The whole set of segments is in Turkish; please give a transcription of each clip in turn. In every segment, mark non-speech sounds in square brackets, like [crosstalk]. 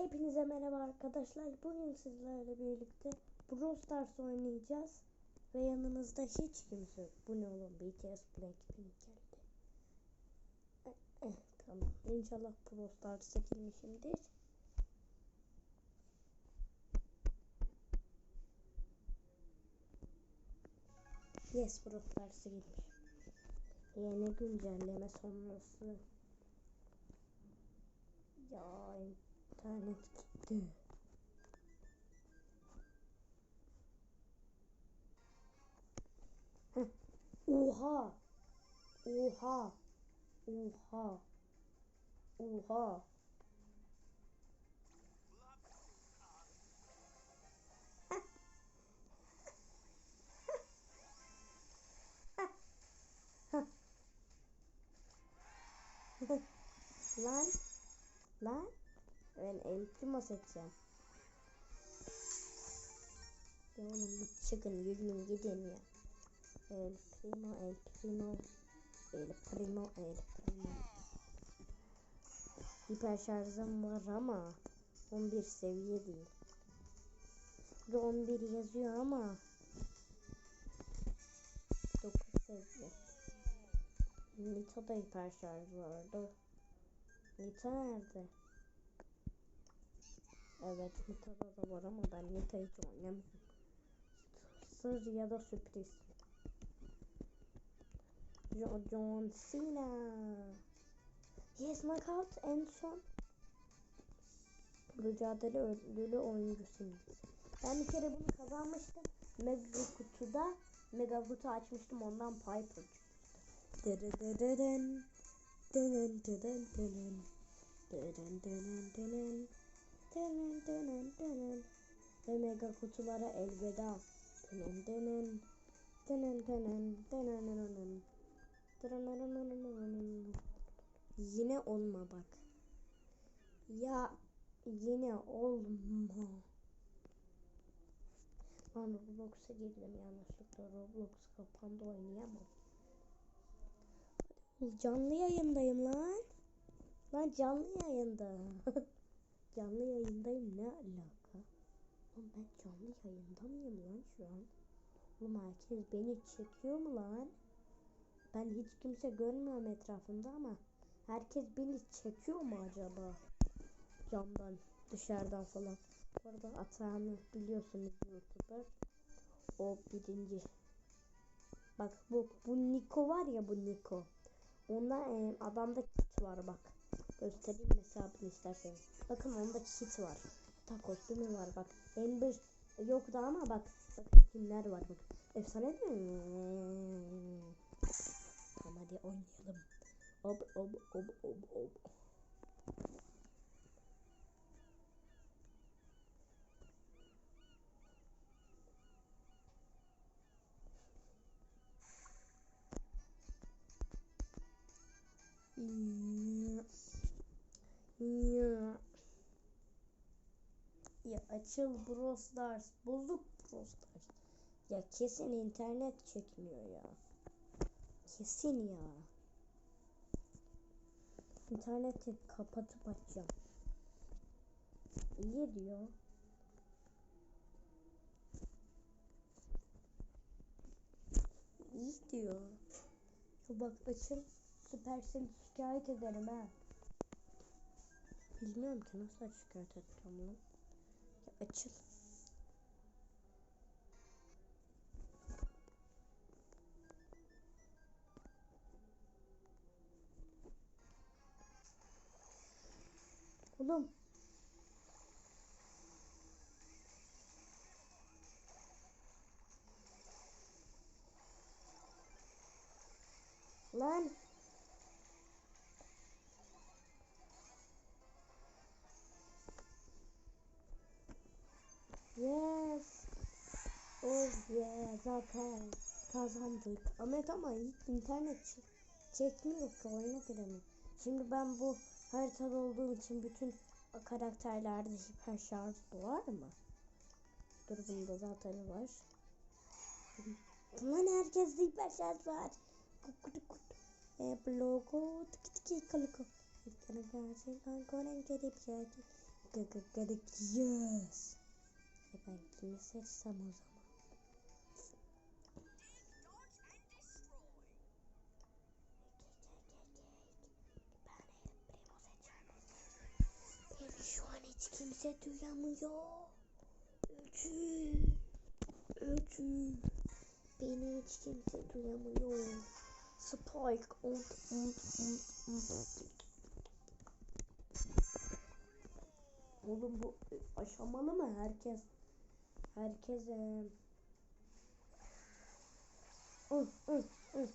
Hepinize merhaba arkadaşlar. Bugün sizlerle birlikte Brawl Stars oynayacağız. Ve yanımızda hiç kimse. Bu ne oğlum? BTS Blackpink geldi. Eh, eh, tamam. İnşallah Brawl Stars'a girmişimdir. Yes Brawl Stars'a girmiş. Yeni güncelleme sonrası. Ya internet gitti. Heh. Oha. Oha. Oha. Oha. Lan. Lan. Ben el primo seçeceğim. Ya oğlum bir çıkın yürüyün gidin ya. El primo el primo. El primo el primo. Hiper şarjım var ama 11 seviye değil. De 11 yazıyor ama 9 seviye. Nita'da hiper şarj vardı. Nita nerede? Evet Nita'da da var ama ben Nita hiç oynamıyorum. Sır ya da sürpriz. Jo- John Cena. Yes knockout en son. Mücadele ödülü oyuncusuyum. Ben bir kere bunu kazanmıştım. Mega kutuda mega kutu açmıştım ondan Piper dının. Dının dının dının. Ve mega kutulara elveda. Dının. Dının dının dının dının. Dırınırınırınırın. Yine olma bak. Ya yine olma. Lan Roblox'a girdim yanlışlıkla. Roblox kapandı oynayamam. Canlı yayındayım lan. Lan canlı yayında. Canlı yayındayım ne alaka? Oğlum ben canlı yayında mıyım lan şu an? Oğlum herkes beni çekiyor mu lan? Ben hiç kimse görmüyorum etrafımda ama herkes beni çekiyor mu acaba? Camdan, dışarıdan falan. Bu arada Atahan'ı biliyorsunuz YouTuber. O birinci. Bak bu, bu Niko var ya bu Niko. Onda e, adamda kit var bak. Göstereyim hesabını isterseniz. Bakın onda kit var. Ta kostümü var bak. Ember yoktu ama bak. Bakın kimler var bak. Efsane değil mi? Tamam hadi oynayalım. Ob ob ob ob ob. Ya. Ya. Ya açıl Brawl Stars. Bozuk Brawl Stars. Ya kesin internet çekmiyor ya. Kesin ya. İnterneti kapatıp açacağım. İyi diyor. İyi diyor. Ya bak açıl süpersin şikayet ederim ha. Bilmiyorum ki nasıl şikayet edeceğim bunu. Açıl. Oğlum. Lan. Oh yeah zaten kazandık. Ahmet ama hiç internet çek çekmiyor ki oyuna giremiyor. Şimdi ben bu haritada olduğum için bütün karakterlerde hiper şarj var mı? Dur bunda zaten var. Lan herkes hiper şarj var. E blogo tiki kaliko. İlkana gerçekten konen gelip geldi. Yes. E ben kimi seçsem o zaman? Kimse duyamıyor. Öcü. Öcü. Beni hiç kimse duyamıyor. Spike. Ont, ont, ont, ont. Oğlum bu aşamalı mı herkes? Herkes eee ıh, ıh,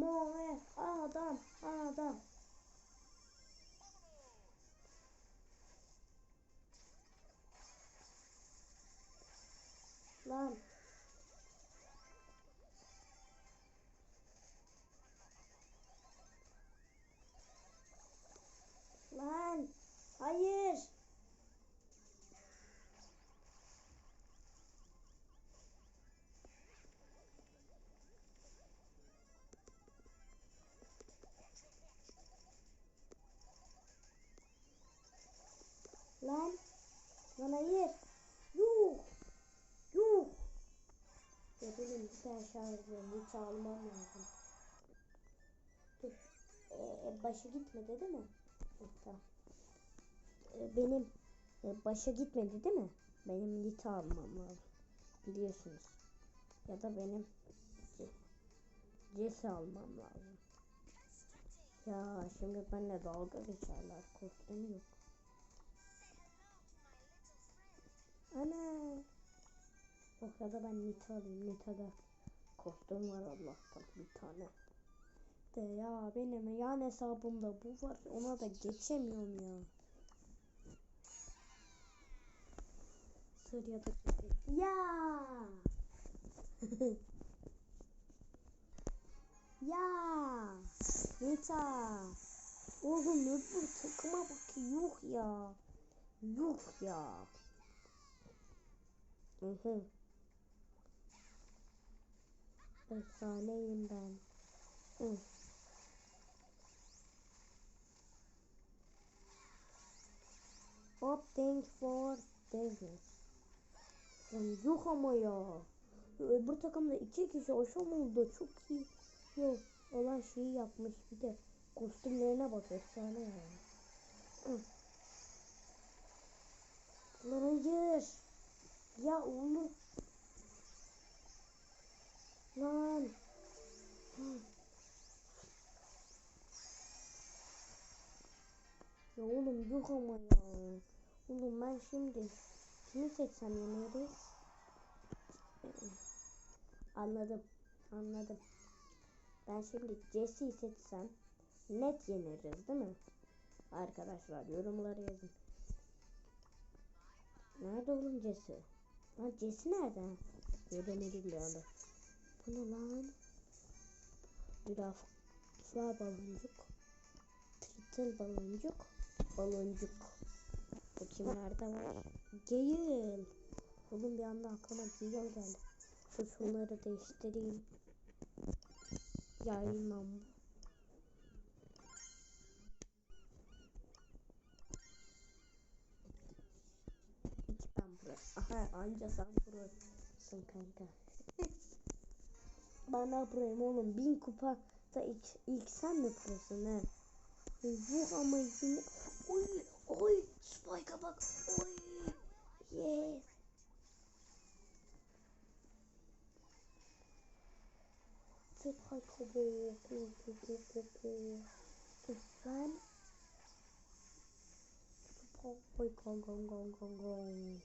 Moe adam adam. Lan. Lan hayır. Yuh. Yuh. Ya benim bir tane şarjım hiç almam lazım. Dur. Ee, başı gitmedi değil mi? Ee, benim e, başa gitmedi değil mi? Benim lit almam lazım. Biliyorsunuz. Ya da benim ce- cesi almam lazım. Ya şimdi benimle dalga geçerler. Kostüm yok. Ana. Yok ya da ben Nita alayım. Nita'da kostüm var Allah'tan bir tane. De ya benim yan hesabımda bu var. Ona da geçemiyorum ya. Sır ya da Ya. [laughs] ya. Nita. Oğlum öbür takıma bak yuh ya. Yuh ya. Hı. Efsaneyim ben. Hop thank for business. Lan yok ama ya. Öbür takımda iki kişi aşamadı. Çok iyi. Yok olan şeyi yapmış bir de. Kostümlerine bak efsane ya. Hı. Hayır. Ya oğlum. Lan. Hı. Ya oğlum yok ama ya. Oğlum ben şimdi kimi seçsem yeneriz? Anladım. Anladım. Ben şimdi Jesse'yi seçsem net yeneriz değil mi? Arkadaşlar yorumlara yazın. Nerede oğlum Jesse? Lan Jesse nerede? Göremedim bir anda. Bu ne lan? Biraz Fla baloncuk. Trittle baloncuk. Baloncuk. Bu kimlerde var? Gale. Oğlum bir anda aklıma Gale geldi. Dur şunları değiştireyim. Yaymam. İki ben pro. Aha anca sen prosun kanka. Bana proyum oğlum. Bin kupa da ilk, ilk sen mi prosun he? Bu ama yine... Oy oy Spike'a bak. Oy. Yes. Spike'a bak. Lan. Oy gong gong gong gong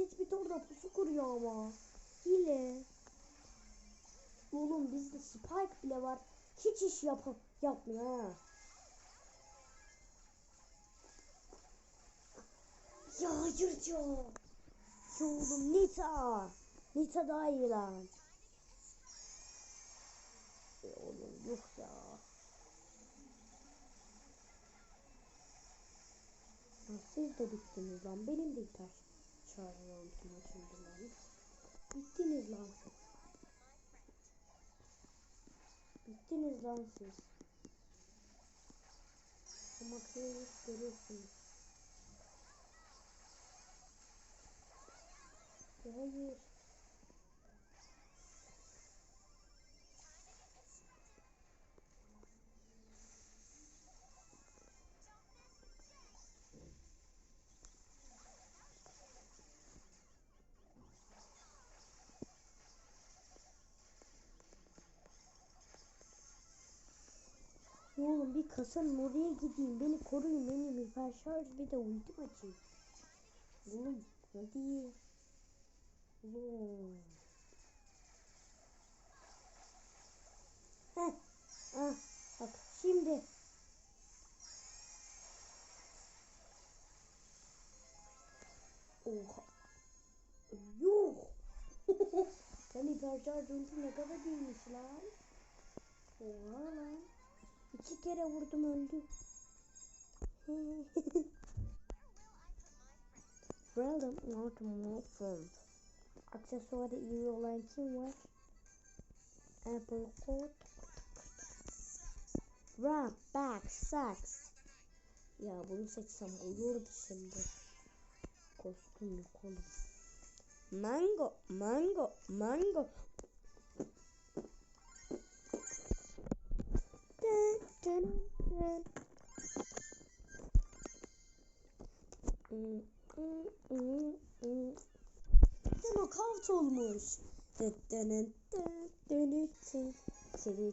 oğlum 8 bit orada pusu kuruyor ama. Hile. Oğlum bizde Spike bile var. Hiç iş yap yapmıyor ha. Ya hayır ya. Oğlum Nita. Nita daha iyi lan. Yok ya. Siz de bittiniz lan. Benim de ihtiyaç çağrılantım açıldı lan. Bittiniz lan. Bittiniz lan siz. Bu makineyi görüyorsunuz. Hayır. Oğlum bir kasanın oraya gideyim. Beni koruyun. Benim hiper şarj bir de ultim açayım. Oğlum hadi. Oğlum. Ah, bak şimdi. Oha. Yuh. [laughs] Sen hiper şarj ulti ne kadar değilmiş lan. Oha lan. İki kere vurdum öldü. [laughs] Random not from. Aksesuarda iyi olan kim var? Apple Coat. Rock, back, sacks. Ya bunu seçsem olurdu şimdi. Kostüm yok oğlum. Mango, mango, mango. Knockout olmuş. Dıt dının dıt dını tıt. Tiri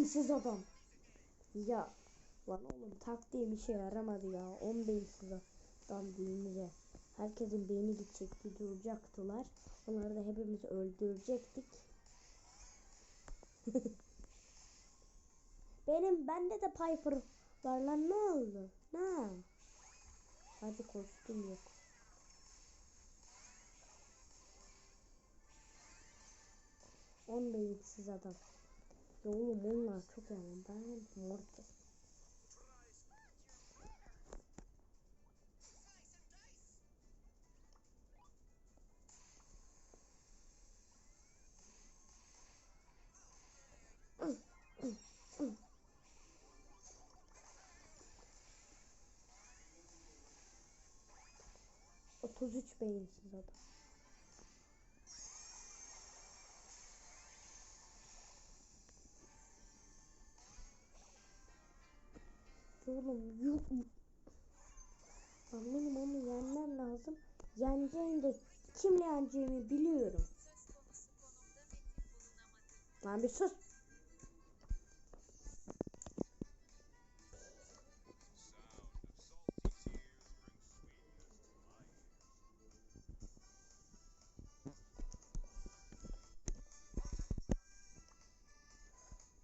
beyinsiz adam. Ya lan oğlum taktiğim işe yaramadı ya. On beyinsiz adam deyince. Herkesin beyni gidecekti duracaktılar. Onları da hepimiz öldürecektik. [laughs] Benim bende de Piper var lan ne oldu? Ne? Hadi kostüm yok. On beyinsiz adam. Ya oğlum onlar çok yani ben mortis. Otuz üç beyinsiz adam. Oğlum yok. Lan benim onu yenmem lazım. Yeneceğim de kimle yeneceğimi biliyorum. Lan bir sus.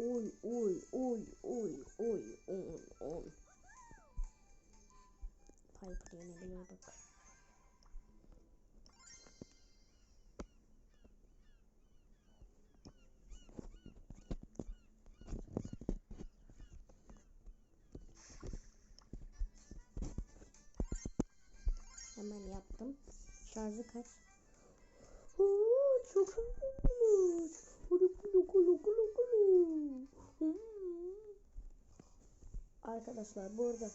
Oy oy oy oy oy on on. Piper yenebiliyor bak. Hemen yaptım. Şarjı kaç? Arkadaşlar bu arada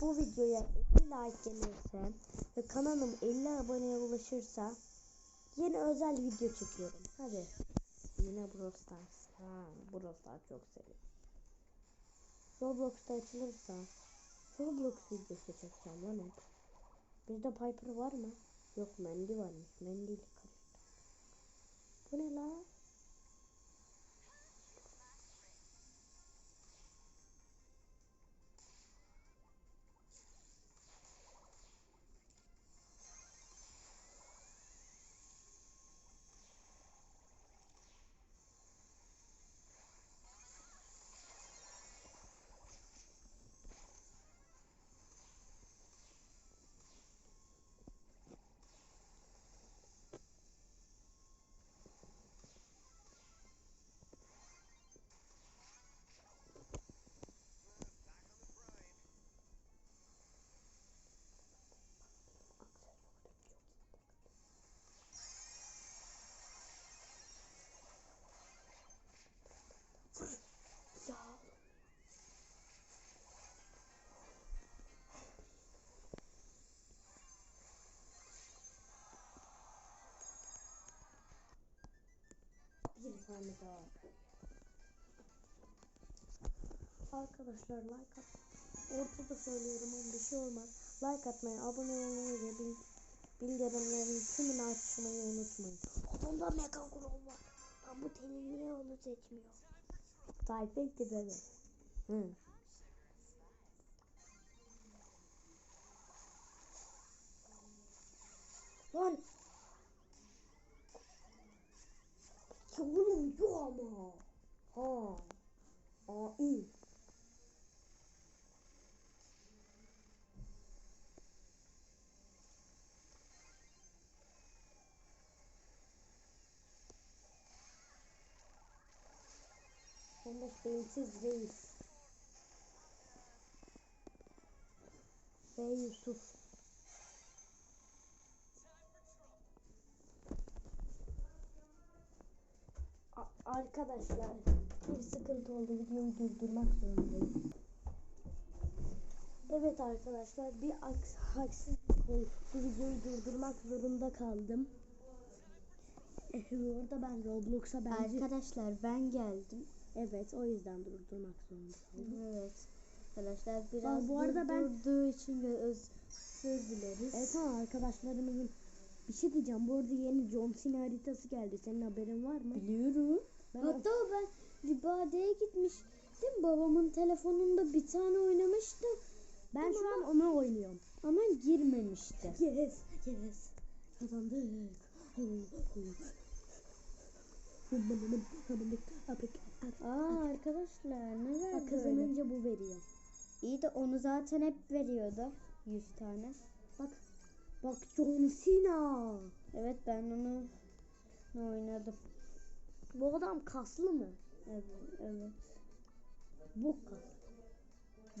bu videoya 50 like gelirse ve kanalım 50 aboneye ulaşırsa yeni özel video çekiyorum. Hadi. Yine Brawl Stars. Ha, Brawl çok seviyorum. Roblox'ta açılırsa Roblox videosu çekeceğim lan hep. Bizde Piper var mı? Yok Mandy varmış. Mandy ile. Bu ne la? Tane daha. Arkadaşlar like at. Ortada söylüyorum ama bir şey olmaz. Like atmayı, abone olmayı ve bil, bildirimlerin tümünü açmayı unutmayın. Odamda mega grom var. Ben bu teli niye onu seçmiyor? Sayfa etti bebe. Hı. Lan. Ya oğlum yok ama. Ha. Aa iyi. Olmuş beyinsiz reis. Ve Yusuf. Arkadaşlar bir sıkıntı oldu videoyu durdurmak zorundayım. Evet arkadaşlar bir aks haksızlık oldu videoyu durdurmak zorunda kaldım. Eh, Bu arada ben Roblox'a bence Arkadaşlar ben geldim. evet o yüzden durdurmak zorunda kaldım. Evet. Arkadaşlar biraz bu arada ben- durduğu için öz- özür dileriz. Evet ama arkadaşlarımızın bir şey diyeceğim. Bu arada yeni John Cena haritası geldi. Senin haberin var mı? Biliyorum. Ben Hatta ben Libade'ye gitmiştim. Babamın telefonunda bir tane oynamıştım. ben şu an onu oynuyorum. Ama girmemişti. Yes, yes. Kazandık. Aa arkadaşlar ne verdi kazanınca bu veriyor. İyi de onu zaten hep veriyordu. 100 tane. Bak. Bak John Cena. Evet ben onu oynadım. Bu adam kaslı mı? Evet. evet. Bu kaslı.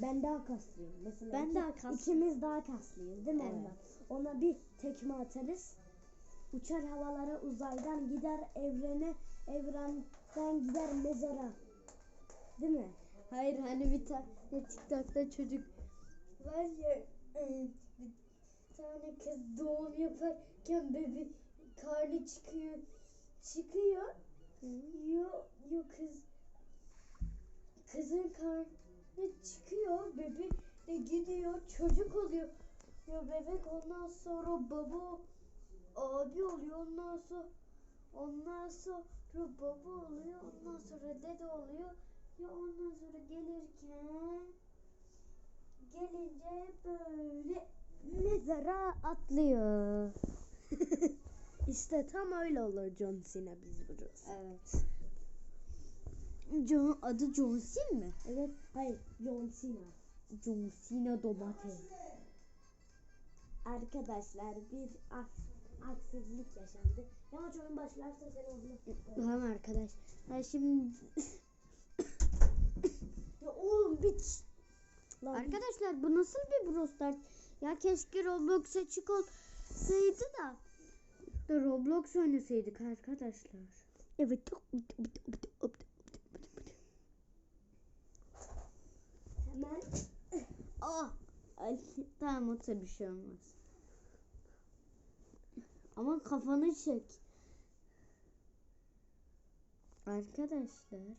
Ben daha kaslıyım. Mesela Ben iki- daha kaslı. İkimiz daha kaslıyız değil mi Evet. ondan? Ona bir tekme atarız. Uçar havalara uzaydan gider evrene, evrenden gider mezara. Değil mi? Hayır hani bir tane TikTok'ta çocuk var ya e, bir tane kız doğum yaparken bebe karnı çıkıyor çıkıyor yo yo kız. Kızın karnı çıkıyor bebe de gidiyor çocuk oluyor. Ya bebek ondan sonra baba abi oluyor ondan sonra ondan sonra baba oluyor ondan sonra dede oluyor. Ya ondan sonra gelirken gelince böyle mezara atlıyor. [laughs] İşte tam öyle olur John Cena biz buluruz. Evet. John, adı John Cena mi? Evet, hayır John Cena. John Cena domates. Arkadaşlar bir aks, haksızlık yaşandı. Yavaş oyun başlarsa sen onu. Tamam arkadaş. Ha şimdi [coughs] Ya oğlum bir Lan arkadaşlar bu nasıl bir Brawl Stars? Ya keşke Roblox açık olsaydı da da Roblox oynasaydık arkadaşlar. Evet. Hemen Ah! Ay, tamam otur bir şey olmaz. Ama kafanı çek. Arkadaşlar.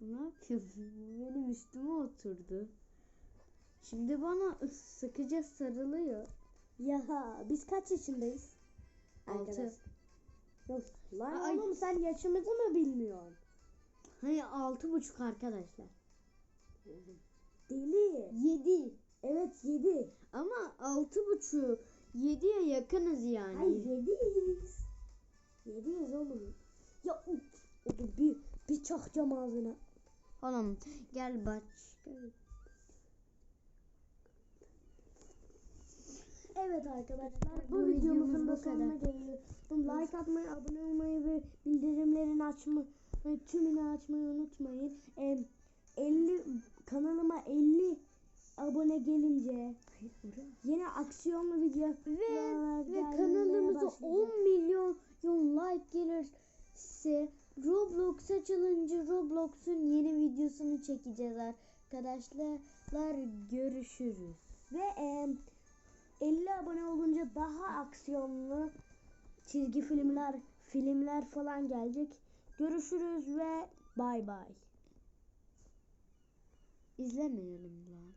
Bu ne yapıyor? Benim üstüme oturdu. Şimdi bana sıkıca sarılıyor. ya biz kaç yaşındayız? Altı. Yok lan Ay. oğlum sen yaşımızı mı bilmiyorsun? Hani altı buçuk arkadaşlar. Deli. Yedi. Evet yedi. Ama altı buçuk. Yediye yakınız yani. Hayır yediyiz. Yediyiz oğlum. Ya bir bir çakacağım ağzına. Oğlum gel başka. Evet arkadaşlar bu, Bu videomuzun videomuz da bu sonuna geliyoruz. Like atmayı, abone olmayı ve bildirimlerini açmayı tümünü açmayı unutmayın. Em, 50 kanalıma 50 abone gelince yine aksiyonlu video Ve, ve kanalımıza 10 milyon like gelirse Roblox açılınca Roblox'un yeni videosunu çekeceğiz arkadaşlar. Görüşürüz. ve em, 50 abone olunca daha aksiyonlu çizgi filmler filmler falan gelecek. Görüşürüz ve bay bay. İzlemeyelim lan.